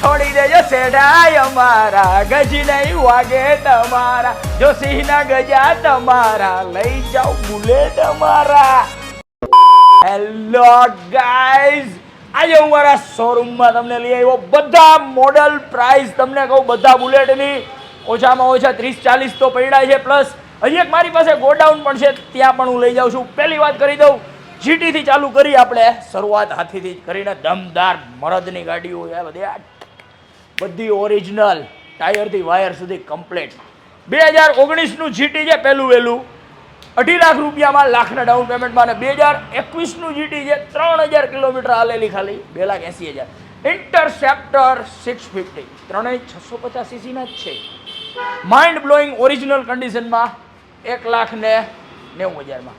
છોડી દેજો સેડાય અમારા, ગજ નહીં વાગે તમારા. જો સિંહના ગજા તમારા, લઈ જાઓ બુલેટ અમારા. હેલો ગાઈઝ આજે હું મારા શોરૂમમાં તમને લઈ આવ્યો બધા મોડલ પ્રાઇસ તમને કહું બધા બુલેટની ઓછામાં ઓછા ત્રીસ ચાલીસ તો પડ્યા છે પ્લસ હજી એક મારી પાસે ગોડાઉન પણ છે, ત્યાં પણ હું લઈ જાઉં છું. પહેલી વાત કરી દઉં જીટીથી ચાલુ કરી આપણે. શરૂઆત હાથીથી કરીને દમદાર મરદની ગાડીઓ બધી આ બધી ઓરિજિનલ ટાયરથી વાયર સુધી કમ્પ્લેટ બે હજાર ઓગણીસનું જીટી છે પહેલું વહેલું અઢી લાખ રૂપિયામાં લાખના ડાઉન પેમેન્ટમાં અને બે હજાર એકવીસનું જીટી છે ત્રણ હજાર કિલોમીટર હાલેલી ખાલી, બે લાખ એંસી હજાર. ઇન્ટરસેપ્ટર સિક્સ ફિફ્ટી ત્રણેય છસો પચાસ સીસીના જ છે. માઇન્ડ બ્લોઈંગ ઓરિજિનલ કન્ડિશનમાં એક લાખ ને નેવું હજારમાં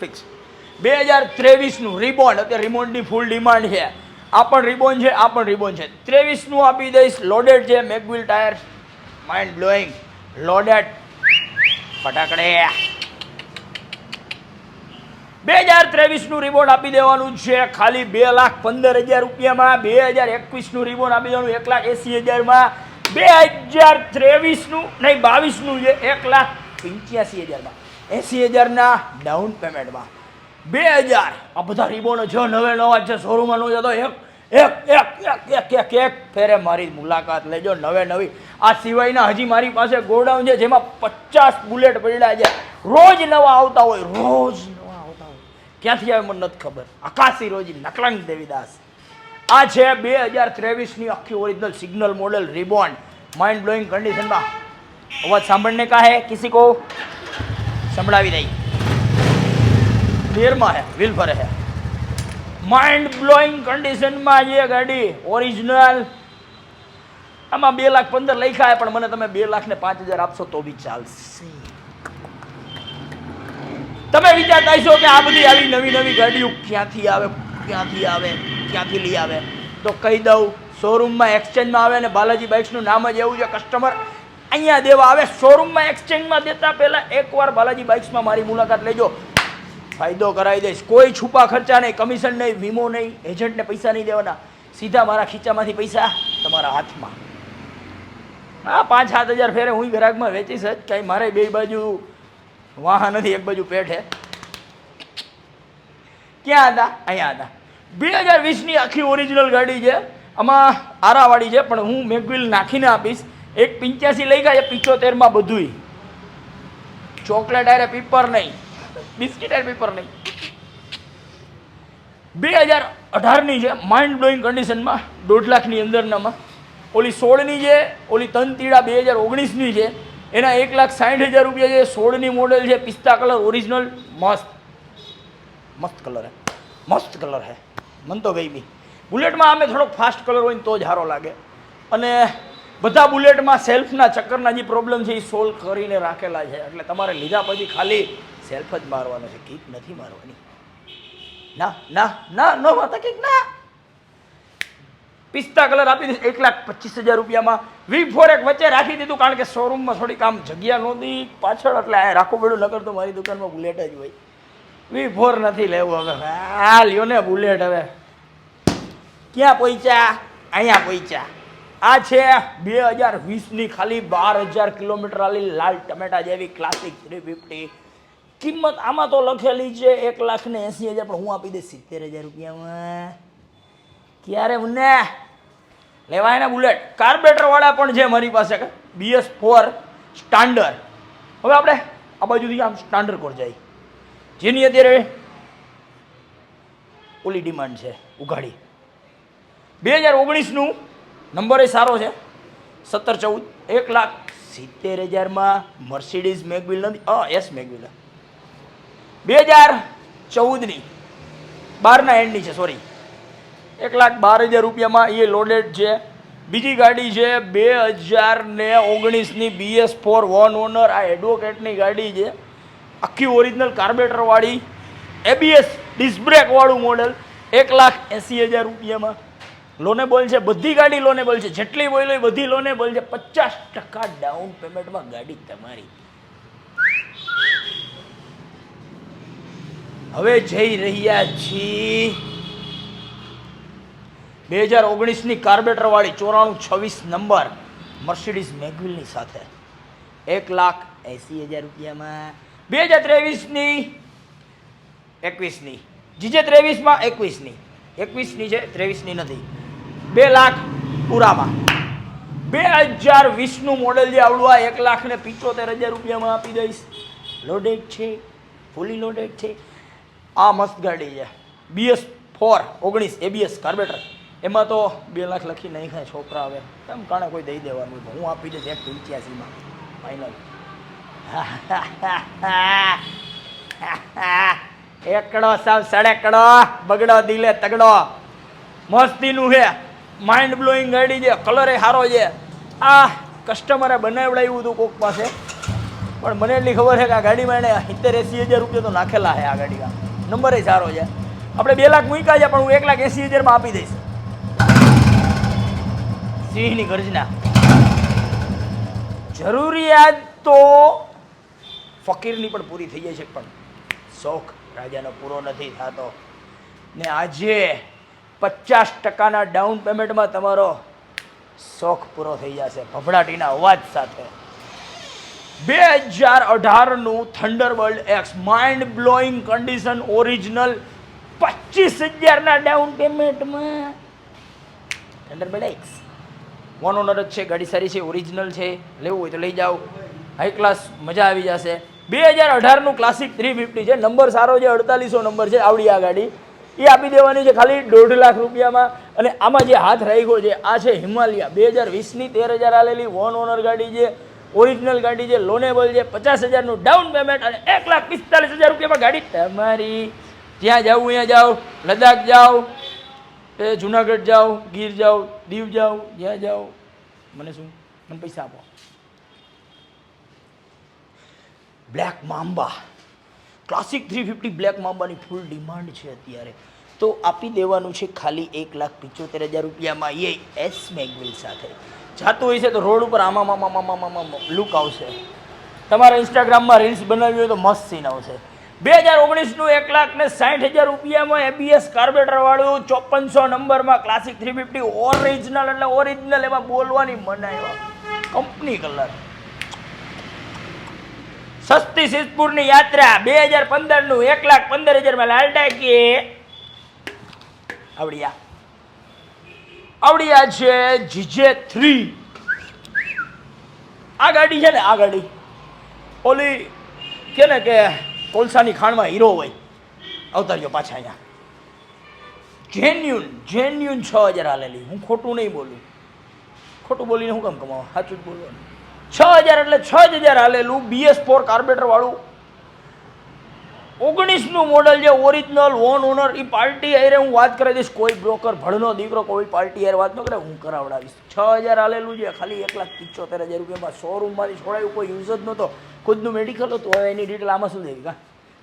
ફિક્સ બે હજાર ત્રેવીસનું રિબોન્ડ અત્યારે રિમોન્ડની ફૂલ ડિમાન્ડ છે. આ પણ રિબોન છે, આ પણ રિબોન છે. ત્રેવીસનું આપી દઈશ, લોડેડ છે, mag wheel tyre mind blowing loaded. ફટાકડે. બે હજાર ત્રેવીસનું રિબોન આપી દેવાનું છે. ખાલી બે લાખ પંદર હજાર રૂપિયામાં બે હજાર એકવીસનું રિબોન આપી દેવાનું, એક લાખ એંસી હજારમાં. બે હજાર ત્રેવીસનું નહીં, બાવીસનું છે, એક લાખ પંચ્યાસી હજારમાં. એંસી હજારના ડાઉન પેમેન્ટમાં બે હજાર. આ બધા રીબોનો છે, નવે, નવા છે, શોરૂમમાં નો જતો. એક એક એક એક એક એક એક ફેરે મારી મુલાકાત લેજો, નવે, નવી. આ સિવાયના હજી મારી પાસે ગોડાઉન છે, જેમાં પચાસ બુલેટ પડ્યા છે. રોજ નવા આવતા હોય, રોજ નવા આવતા હોય. ક્યાંથી આવે મને નથી ખબર. આકાશી રોજી નકલંગ દેવીદાસ. આ છે બે હજાર ત્રેવીસની આખી original signal model reborn mind blowing કન્ડિશનમાં અવાજ સાંભળને કાહે? કિસી કો? સંભળાવી દઈ ક્લિયરમાં હે વ્હીલ પર હે. માઇન્ડ બ્લોઈંગ કન્ડિશનમાં છે ગાડી ઓરિજિનલ આમાં બે લાખ પંદર લખ્યા પણ મને તમે બે લાખ ને પાંચ હજાર આપશો તો બી ચાલશે. તમે વિચારતા હશો કે આ બધી આવી નવી નવી ગાડીઓ ક્યાંથી આવે ક્યાંથી આવે, ક્યાંથી લઈ આવે? તો કહી દઉં શોરૂમમાં એક્સચેન્જમાં આવે ને બાલાજી બાઇક્સનું નામ જ એવું છે કસ્ટમર અહીંયા દેવા આવે. શોરૂમમાં એક્સચેન્જમાં દેતા પહેલાં એકવાર બાલાજી બાઇક્સમાં મારી મુલાકાત લેજો. ફાયદો કરાવી દઈશ. કોઈ છુપા ખર્ચા નહીં, કમિશન નહીં, વીમો નહીં, એજન્ટને પૈસા નહીં દેવાના. સીધા મારા ખીચામાંથી પૈસા તમારા હાથમાં. હા, પાંચ સાત હજાર ફેરે હું ગ્રાહકમાં વેચીશ જ. કાંઈ મારે બે બાજુ વાહન નથી, એક બાજુ પેટ હે ક્યાં હતા? અહીંયા હતા. બે હજાર વીસની આખી ઓરિજિનલ ગાડી છે. આમાં આરાવાળી છે, પણ હું મેગવિલ નાખીને આપીશ. એક પંચ્યાસી લઈ ગયા છે પિચોતેરમાં બધુંય. ચોકલેટ આરે પીપર નહીં. બિસ્કિટ એન્ડ પેપર નહીં. બે હજાર અઢારની જે માઇન્ડ બ્લોઈંગ કન્ડિશનમાં દોઢ લાખની અંદરનામાં, ઓલી સોળની છે ઓલી તનતીડા બે હજાર ઓગણીસની છે એના એક લાખ સાઠ હજાર રૂપિયા છે સોળની મોડેલ છે પિસ્તા કલર ઓરિજિનલ મસ્ત. મસ્ત કલર હે. મસ્ત કલર હે. મન તો ગઈ બી બુલેટમાં અમે થોડોક ફાસ્ટ કલર હોય તો જ સારો લાગે. અને બધા બુલેટમાં સેલ્ફના ચક્કરના જે પ્રોબ્લેમ છે એ સોલ્વ કરીને રાખેલા છે. એટલે તમારે લીધા પછી ખાલી સેલ્ફ જ મારવાનો છે, કિક નથી મારવાની. ના ના ના, ન મારતા કિક, ના. પિસ્તા કલર આપી દીધું એક લાખ પચીસ હજાર રૂપિયામાં. વી ફોર એક વચ્ચે રાખી દીધું, કારણ કે શોરૂમમાં થોડીક આમ જગ્યા નહોતી. પાછળ એટલે આ રાખવું પડ્યું નગર તો મારી દુકાનમાં બુલેટ જ હોય. વી ફોર નથી લેવું હવે. આ લ્યો ને બુલેટ હવે. ક્યાં પહોંચ્યા? અહીંયા પહોંચ્યા. આ છે બે હજાર વીસની ખાલી બાર હજાર કિલોમીટર આલી લાલ ટમેટા જેવી ક્લાસિક થ્રી ફિફ્ટી કિંમત આમાં તો લખેલી છે એક લાખ ને એંસી હજાર, પણ હું આપી દઈશ સિત્તેર હજાર રૂપિયામાં. ક્યારે મને લેવાય ને બુલેટ. કાર્બેટરવાળા પણ છે મારી પાસે બીએસ ફોર સ્ટાન્ડર્ડ. હવે આપણે આ બાજુથી આમ સ્ટાન્ડર્ડ કોર જાય. જેની અત્યારે ઓલી ડિમાન્ડ છે, ઉઘાડી. બે હજાર ઓગણીસનું નંબર એ સારો છે. સત્તર ચૌદ, એક લાખ સિત્તેર હજારમાં મર્સિડીઝ મેગવિલ નથી. અ, એસ મેગવિલ બે હજાર ચૌદની. બારના એન્ડની છે સોરી એક લાખ બાર હજાર રૂપિયામાં એ લોડેડ છે. બીજી ગાડી છે બે હજાર ને ઓગણીસની બીએસ ફોર વન ઓનર. આ એડવોકેટની ગાડી છે. આખી ઓરિજિનલ કાર્બેટરવાળી એબીએસ ડિસ્બ્રેકવાળું મોડલ એક લાખ એંસી હજાર રૂપિયામાં. લોનેબલ છે, બધી ગાડી લોનેબલ છે. જેટલી બોલો એ બધી લોનેબલ છે. પચાસ ટકા ડાઉન પેમેન્ટમાં ગાડી તમારી. હવે જઈ રહ્યા છીએ. બે હજાર ઓગણીસની કાર્બેટરવાળી ચોરાણું છવ્વીસ નંબર મર્સિડીઝ મેગવિલની સાથે. એક લાખ એંસી હજાર રૂપિયામાં. બે હજાર ત્રેવીસની એકવીસની. જીજે ત્રેવીસમાં એકવીસની. એકવીસની છે, ત્રેવીસની નથી. બે લાખ પૂરામાં. બે હજાર વીસનું મોડેલ જે આવડું આ એક લાખ ને પિત્તોતેર હજાર રૂપિયામાં આપી દઈશ. લોડેડ છે. ફૂલી લોડેડ છે. આ મસ્ત ગાડી છે. બીએસ ફોર ઓગણીસ એબીએસ કાર્બેટર એમાં તો બે લાખ લખી નહીં ખાય છોકરા હવે. કેમ કાણે કોઈ દઈ દેવાનું હું આપી દઈશ એક પંચ્યાસીમાં. ફાઇનલ એકડો સાવ સડેકડો, બગડો દિલે તગડો. મસ્તીનું છે માઇન્ડ બ્લોઈંગ ગાડી છે. કલર સારો છે. આ કસ્ટમરે બનાવડાવ્યું હતું કોક પાસે. પણ મને એટલી ખબર છે કે આ ગાડીમાં એણે સિત્તેર એંસી હજાર રૂપિયા તો નાખેલા છે આ ગાડીમાં. નંબર એ સારો છે. આપણે બે લાખ મૂક્યા છે, પણ હું એક લાખ એસી હજારમાં આપી દઈશ. સિંહની ગર્જના. જરૂરિયાત તો ફકીરની પણ પૂરી થઈ જાય છે, પણ શોખ રાજાનો પૂરો નથી થતો. ને આજે પચાસ ટકાના ડાઉન પેમેન્ટમાં તમારો શોખ પૂરો થઈ જશે, ભભડાટીના અવાજ સાથે. બે હજાર અઢારનું Thunderbird X. Mind blowing condition original પચીસ હજારના ડાઉન પેમેન્ટમાં થંડરબર્ડ એક્સ. વન ઓનર જ છે, ગાડી સારી છે ઓરિજિનલ છે. લેવું હોય તો લઈ જાઓ. હાઈ ક્લાસ મજા આવી જશે. બે હજાર અઢારનું ક્લાસિક થ્રી ફિફ્ટી છે. નંબર સારો છે, અડતાલીસો નંબર છે, આવડી આ ગાડી. એ આપી દેવાની છે ખાલી દોઢ લાખ રૂપિયામાં. અને આમાં જે હાથ રાખ્યો છે, આ છે હિમાલયા. બે હજાર વીસની તેર હજાર આલેલી વન ઓનર ગાડી છે. ઓરિજિનલ ગાડી છે લોનેબલ છે પચાસ હજારનું ડાઉન પેમેન્ટ અને એક લાખ પિસ્તાલીસ હજાર રૂપિયામાં ગાડી તમારી. જ્યાં જાવ અહીંયા જાઓ લદ્દાખ જાઓ એ જુનાગઢ જાઓ ગીર જાઓ દીવ જાઓ જ્યાં જાઓ મને શું? મને પૈસા આપો. Black Mamba Classic three fifty black મામ્બાની full demand છે અત્યારે. તો આપી દેવાનું છે ખાલી એક લાખ પિચોતેર હજાર રૂપિયામાં. એ એસ મેગવિલ સાથે. જાતું હોય છે તો રોડ ઉપર આમાં આમાં આમાં આમાં લુક આવશે. તમારા ઇન્સ્ટાગ્રામમાં રીલ્સ બનાવ્યું હોય તો મસ્ત સીન આવશે. બે હજાર ઓગણીસનું એક લાખ ને સાઠ હજાર રૂપિયામાં એબીએસ કાર્બેટરવાળું ચોપનસો નંબરમાં ક્લાસિક થ્રી ફિફ્ટી ઓરિજિનલ એટલે ઓરિજિનલ એમાં બોલવાની મનાય કંપની કલર. સસ્તી સિદ્ધપુરની યાત્રા, બે હજાર પંદરનું એક લાખ પંદર હજારમાં લાલ ટાંકી આવડિયા આવડિયા છે જીજે થ્રી. આ ગાડી છે ને, આ ગાડી. ઓલી કે ને કે કોલસાની ખાણમાં હીરો હોય. અવતાર્યો પાછા અહીંયા. જેન્યુન જેન્યુન છ હજાર હાલેલી. હું ખોટું નહીં બોલું. ખોટું બોલીને હું કેમ કમાવા? સાચું જ બોલવાનું. છ હજાર એટલે છ જ હજાર હાલેલું બીએસ ફોર કાર્બેટર વાળું. ઓગણીસનું મોડલ જે ઓરિજિનલ ઓન ઓનર એ પાર્ટી હારે હું વાત કરી દઈશ. કોઈ બ્રોકર ભણનો દીકરો, કોઈ પાર્ટી હારે વાત ન કરે, હું કરાવડાવીશ. છ હજાર હાલેલું છે, ખાલી એક લાખ પિચોતેર હજાર રૂપિયામાં શોરૂમમાંથી છોડાયું, કોઈ યુઝ જ નહોતો. ખુદનું મેડિકલ હતું, હવે એની ડિટેલ આમાં શું દેવી કા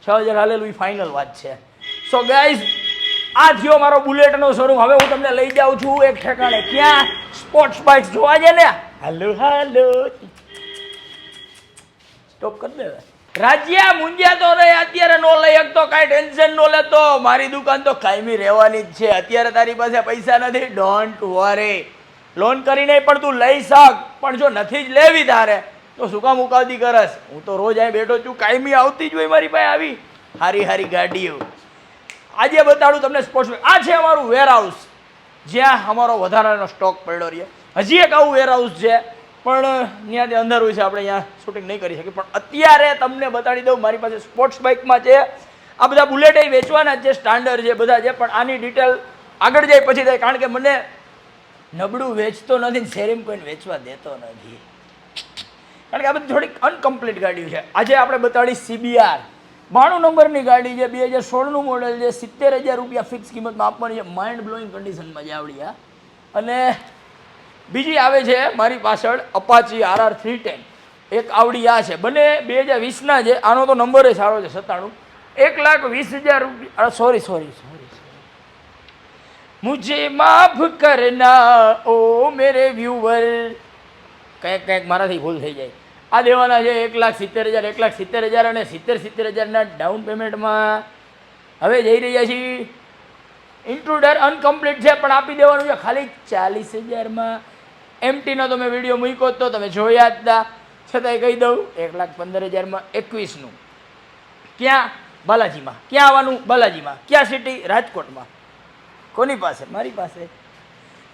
છ હજાર હાલેલું એ ફાઇનલ વાત છે. સો ગાઈઝ આ થયો મારો બુલેટનો શોરૂમ. હવે હું તમને લઈ જાઉં છું એક ઠેકાણે. ક્યાં? સ્પોર્ટ્સ બાઇક જોવા છે ને? હાલો હાલો સ્ટોપ કરી દે રાજ્યા મુંજ્યા તો રે અત્યારે નો લઈ શકતો, કાંઈ ટેન્શન નો લેતો મારી દુકાન તો કાયમી રહેવાની જ છે. અત્યારે તારી પાસે પૈસા નથી. ડોન્ટ વરી લોન કરીને પણ તું લઈ શક. પણ જો નથી જ લેવી તારે, તો શું કામ ઉકાવતી કરસ? હું તો રોજ અહીં બેઠો છું. કાયમી આવતી જ હોય મારી પાસે આવી. હારી હારી ગાડીઓ. આજે બતાડું તમને સ્પોર્ટ્સ આ છે અમારું વેરહાઉસ જ્યાં અમારો વધારાનો સ્ટોક પડ્યો રહે હજી એક આવું વેરહાઉસ છે. પણ ત્યાંથી અંદર હોય છે, આપણે અહીંયા શૂટિંગ નહીં કરી શકીએ. પણ અત્યારે તમને બતાડી દઉં, મારી પાસે સ્પોર્ટ્સ બાઇકમાં છે. આ બધા બુલેટ વેચવાના છે સ્ટાન્ડર્ડ છે બધા છે, પણ આની ડિટેલ આગળ જાય પછી થાય, કારણ કે મને નબળું વેચતો નથી ને શેરીમ કોઈને વેચવા દેતો નથી. કારણ કે આ બધી થોડીક અનકમ્પ્લીટ ગાડીઓ છે. આજે આપણે બતાડી સીબીઆર. બાણું નંબરની ગાડી છે, બે હજાર સોળનું મોડેલ છે, સિત્તેર હજાર રૂપિયા ફિક્સ કિંમતમાં આપવાની છે. માઇન્ડ બ્લોઈંગ કન્ડિશનમાં છે આવડી આ અને બીજી આવે છે મારી પાછળ Apache R R three ten એક આવડી આ છે. બંને બે હજાર વીસના છે. આનો તો નંબર સારો છે, સત્તાણું. એક લાખ વીસ હજાર રૂપિયા. સોરી સોરી સોરી મુજે માફ કરના, ઓ મેરે વ્યુવર. કંઈક કંઈક મારાથી ભૂલ થઈ જાય. આ દેવાના છે એક લાખ સિત્તેર હજાર, એક લાખ સિત્તેર હજાર અને સિત્તેર સિત્તેર હજારના ડાઉન પેમેન્ટમાં હવે જઈ રહ્યા છીએ. ઇન્ટ્રુડર અનકમ્પ્લીટ છે, પણ આપી દેવાનું છે. ખાલી ચાલીસ હજારમાં. એમટીનો તમે વીડિયો મૂક્યો તો તમે જોયા જ હતા છતાંય કહી દઉં, એક લાખ પંદર હજારમાં એકવીસનું. ક્યાં? બાલાજીમાં. ક્યાં આવવાનું? બાલાજીમાં. ક્યાં સિટી રાજકોટમાં. કોની પાસે? મારી પાસે.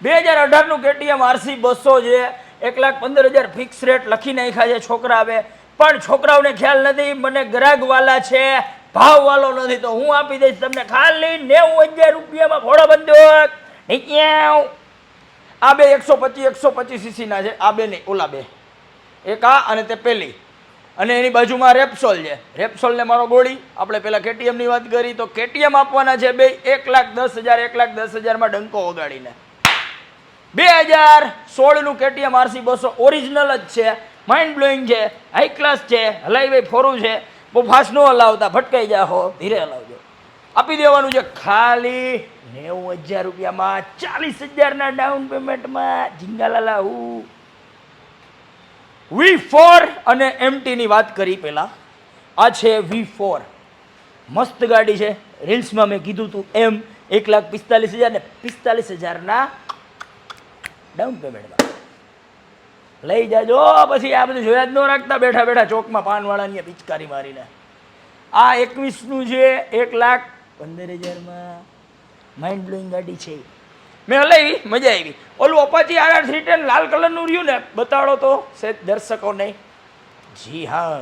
બે હજાર અઢારનું કેટીએમ આરસી બસો છે. એક લાખ પંદર હજાર ફિક્સ રેટ લખી નાખ્યા છે છોકરા આવે પણ છોકરાઓને ખ્યાલ નથી, મને ગ્રાહકવાલા છે. ભાવવાલો નથી. તો હું આપી દઈશ તમને ખાલી નેવું હજાર રૂપિયામાં ઘોડો બંધો. આ બે એકસો પચીસ એકસો પચીસ સીસીના છે. આ બે નહીં ઓલા બે. એક આ અને તે પેલી. અને એની બાજુમાં રેપસોલ છે. રેપસોલને મારો ગોળી. આપણે પહેલાં કેટીએમની વાત કરી, તો કેટીએમ આપવાના છે બે. એક લાખ દસ હજાર, એક લાખ દસ હજારમાં ડંકો વગાડીને. બે હજાર સોળનું કેટીએમ આરસી બસો ઓરિજિનલ જ છે. માઇન્ડ બ્લોઈંગ છે. હાઈ ક્લાસ છે. હલાઈ ભાઈ ફોરું છે. બહુ ફાસ્ટ ન હલાવતા. ભટકાઈ જાઓ. ધીરે હલાવજો. આપી દેવાનું છે ખાલી નેવું હજાર રૂપિયામાં ચાલીસ હજારના ડાઉન પેમેન્ટમાં ઝીંગાલાલા હું. વી ફોર અને એમટીની વાત કરી પહેલાં. આ છે વી ફોર. મસ્ત ગાડી છે. રીલ્સમાં મેં કીધું હતું એમ એક લાખ પિસ્તાલીસ હજાર ને પિસ્તાલીસ હજારના ડાઉન પેમેન્ટમાં લઈ જાજો, પછી આ બધું જોયા જ ન રાખતા બેઠા બેઠા ચોકમાં પાનવાળાની પિચકારી મારીને. આ એકવીસનું છે એક લાખ પંદર હજારમાં. માઇન્ડ બ્લોઈંગ ગાડી છે. મેં હલાવી, મજા આવી. ઓલું અપાચી આર થ્રી ટેન લાલ કલરનું રહ્યું ને, બતાડો તો સેજ દર્શકોને. જી હા.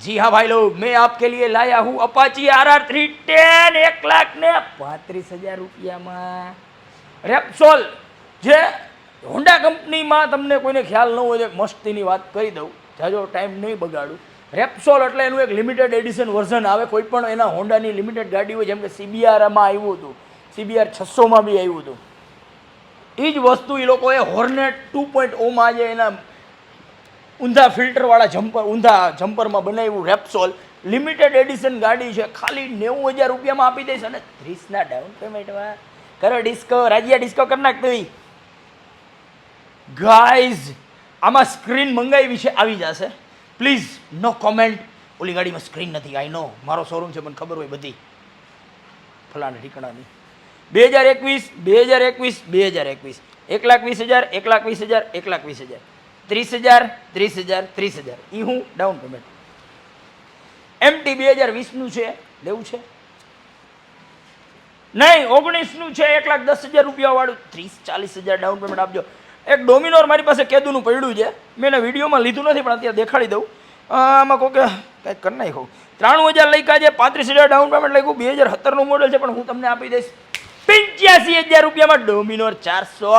જી હા ભાઈ લોગ મેં આપકે લીએ લાયા હું Apache R R three ten એક લાખ ને પાંત્રીસ હજાર રૂપિયામાં. રેપસોલ જે હોન્ડા કંપનીમાં તમને કોઈને ખ્યાલ ન હોય તો મસ્તીની વાત કરી દઉં. જાજો ટાઈમ નહીં બગાડું. રેપસોલ એટલે એનું એક લિમિટેડ એડિશન વર્ઝન આવે. કોઈ પણ એના હોન્ડાની લિમિટેડ ગાડી હોય, જેમ કે સીબીઆરમાં આવ્યું હતું. સીબીઆર છસોમાં બી આવ્યું હતું. એ જ વસ્તુ એ લોકોએ હોર્નેટ ટુ પોઈન્ટ ઓમાં જે એના ઊંધા ફિલ્ટરવાળા જમ્પર, ઊંધા જમ્પરમાં બનાવ્યું રેપસોલ લિમિટેડ એડિશન ગાડી છે. ખાલી નેવું હજાર રૂપિયામાં આપી દઈશ અને ત્રીસના ડાઉન પેમેન્ટમાં કરો ડિસ્કો રાજ્યા ડિસ્કો કરી નાખ તું ગાઈઝ આમાં સ્ક્રીન મંગાવી છે, આવી જશે. પ્લીઝ નો કોમેન્ટ ઓલી ગાડીમાં સ્ક્રીન નથી. આઈ નો મારો શોરૂમ છે, મને ખબર હોય બધી. ફલાણા ઠીકણાની. બે હજાર એકવીસ, બે હજાર એકવીસ, બે હજાર એકવીસ. એક લાખ વીસ હજાર, એક લાખ વીસ હજાર, એક લાખ વીસ હજાર. ત્રીસ હજાર ત્રીસ હજાર ત્રીસ હજાર. એ હું ડાઉન પેમેન્ટ એમટી બે હજાર વીસનું છે. લેવું છે? નહીં, ઓગણીસનું છે. એક લાખ દસ હજાર રૂપિયા વાળું ત્રીસ ચાલીસ હજાર ડાઉન પેમેન્ટ આપજો. એક ડોમિનોર મારી પાસે કેદુનું પડ્યું છે. મેં એને વિડીયોમાં લીધું નથી, પણ અત્યારે દેખાડી દઉં. આમાં કોકે કંઈક કરી નાખ્યું. ત્રાણું હજાર લખ્યા કાજે પાંત્રીસ હજાર ડાઉન પેમેન્ટ લખ્યું, બે હજાર સત્તરનું મોડલ છે, પણ હું તમને આપી દઈશ. પંચ્યાસી હજાર રૂપિયામાં ડોમિનોર ચારસો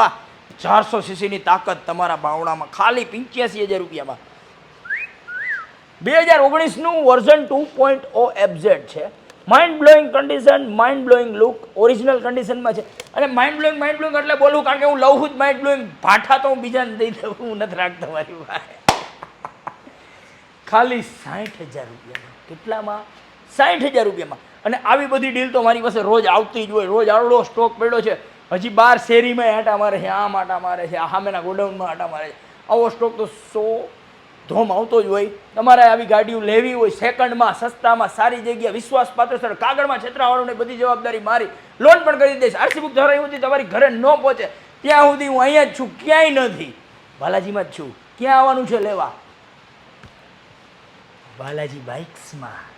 ચારસો સીસીની તાકાત તમારા બાવણામાં. ખાલી પંચ્યાસી હજાર રૂપિયામાં. બે હજાર ઓગણીસનું version two point O FZ છે. Mind blowing condition mind blowing look original કન્ડિશનમાં છે. અને માઇન્ડ બ્લોઈંગ માઇન્ડ બ્લોઈંગ એટલે બોલું કારણ કે હું લઉં જ માઇન્ડ બ્લોઈંગ ભાઠા તો હું બીજાને દઈ દઉં, હું નથી રાખતો મારી પાસે. ખાલી સાઠ હજાર રૂપિયામાં. કેટલામાં? સાઠ હજાર રૂપિયામાં. અને આવી બધી ડીલ તો મારી પાસે રોજ આવતી જ હોય. રોજ આવડો સ્ટોક પડ્યો છે. હજી બાર શેરીમાં આટા મારે છે, આમ આટા મારે છે, આ સામેના ગોડાઉનમાં આટા મારે છે. આવો સ્ટોક તો સો ધોમ આવતો જ હોય. તમારે આવી ગાડીઓ લેવી હોય, સેકન્ડમાં, સસ્તામાં, સારી જગ્યા વિશ્વાસપાત્ર સ્થળ, કાગળમાં છેતરાવાળોને બધી જવાબદારી મારી. લોન પણ કરી દઈશ. આરસી બુક ધરાવી સુધી તમારી ઘરે ન પહોંચે. ત્યાં સુધી હું અહીંયા જ છું, ક્યાંય નથી. બાલાજીમાં જ છું. ક્યાં આવવાનું છે, લેવા? બાલાજી બાઇક્સમાં